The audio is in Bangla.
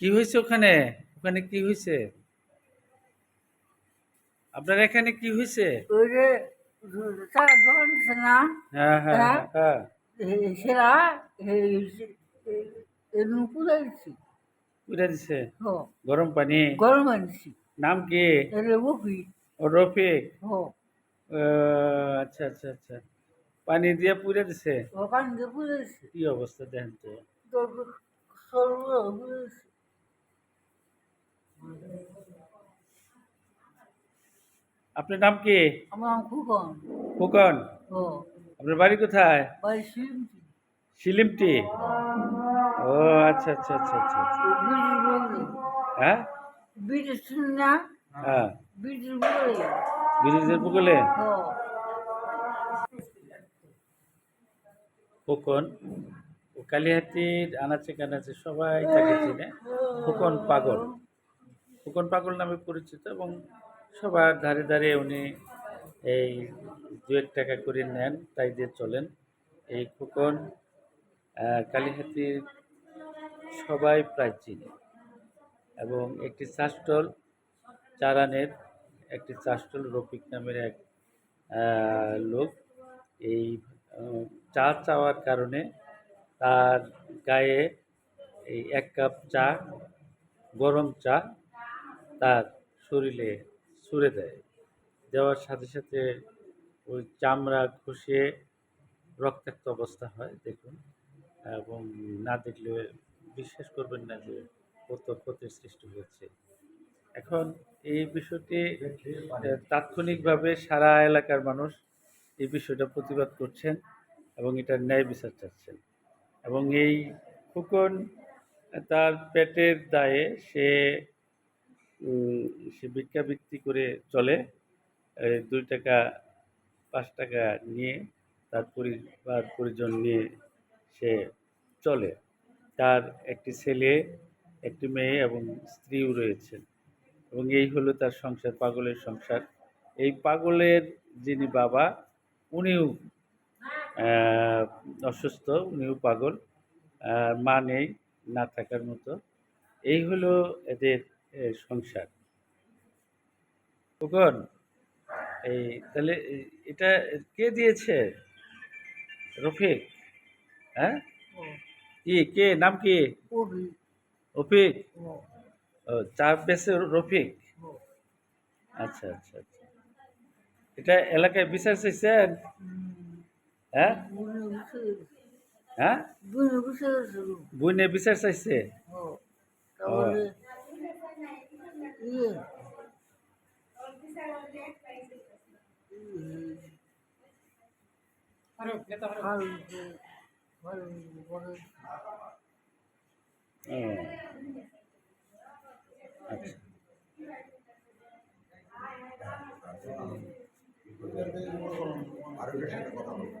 কি হয়েছে ওখানে? ওখানে কি হয়েছে? আপনার এখানে কি হয়েছে? ওই যে তারা দোকান দিচ্ছে না হ্যাঁ হ্যাঁ হ্যাঁ? হ্যাঁ। এই সেরা এমনি পুজো দিচ্ছি পুরা দিছে? হো। গরম পানি? গরম আনছি নাম কি? এলে বকি ও রফিক? হো। ও, আচ্ছা আচ্ছা আচ্ছা। পানি দিয়ে পুরে দিছে? ওখান দিয়ে পুজো দিচ্ছি কি অবস্থা দেখেন তো। আপনার নাম কি? আমার নাম খুকন। ফুকন হো আপনার বাড়ি কোথায়? বাড়ি শিলিমটি শিলিমটি ও আচ্ছা আচ্ছা আচ্ছা আচ্ছা আচ্ছা। হ্যাঁ? ব্রিটিশ না। হ্যাঁ। ব্রিটিশ বলে ব্রিজের পুকুলে হো ও। কালিহাতির আনাচে কানাচে সবাই তাকে চিনে। ফুকন পাগল। ফুকন পাগল নামে পরিচিত এবং সবার ধারে ধারে উনি এই দু এক টাকা করে নেন, তাই দিয়ে চলেন। এই খোকন কালিহাতির সবাই প্রায় চিনে। এবং একটি চাষটল চারানের একটি চাষটল রফিক নামের এক লোক। এই চা চাওয়ার কারণে তার গায়ে এই এক কাপ চা, গরম চা তার শরীরে ছুঁড়ে দেয়। দেওয়ার সাথে সাথে ওই চামড়া ঘষে রক্তাক্ত অবস্থা হয়, দেখুন। এবং না দেখলে বিশ্বাস করবেন না যে কত ক্ষতির সৃষ্টি হয়েছে। এখন এই বিষয়টি তাৎক্ষণিকভাবে সারা এলাকার মানুষ এই বিষয়টা প্রতিবাদ করছেন এবং এটার ন্যায় বিচার চাচ্ছেন। এবং এই ফুকন তার পেটের দায়ে সে সে ভিক্ষাবৃত্তি করে চলে দুই টাকা, পাঁচ টাকা নিয়ে তার পরিবার, পরিজন নিয়ে সে চলে। তার একটি ছেলে, একটি মেয়ে এবং স্ত্রীও রয়েছেন এবং এই হলো তার সংসার, পাগলের সংসার। এই পাগলের যিনি বাবা, উনিও অসুস্থ, উনিও পাগল মা নেই, না থাকার মতো। এই হলো এদের সংসার। ফুকন এই তাহলে এটা কে দিয়েছে? রফিক হ্যাঁ? কি কে? নাম কি? রফিক? চার পেছে রফিক? আচ্ছা আচ্ছা আচ্ছা। এটা এলাকায় বিচার চাইছেন? হ্যাঁ? হ্যাঁ? বুনে বিচার চাইছে? আরো সাথে কথা বলবো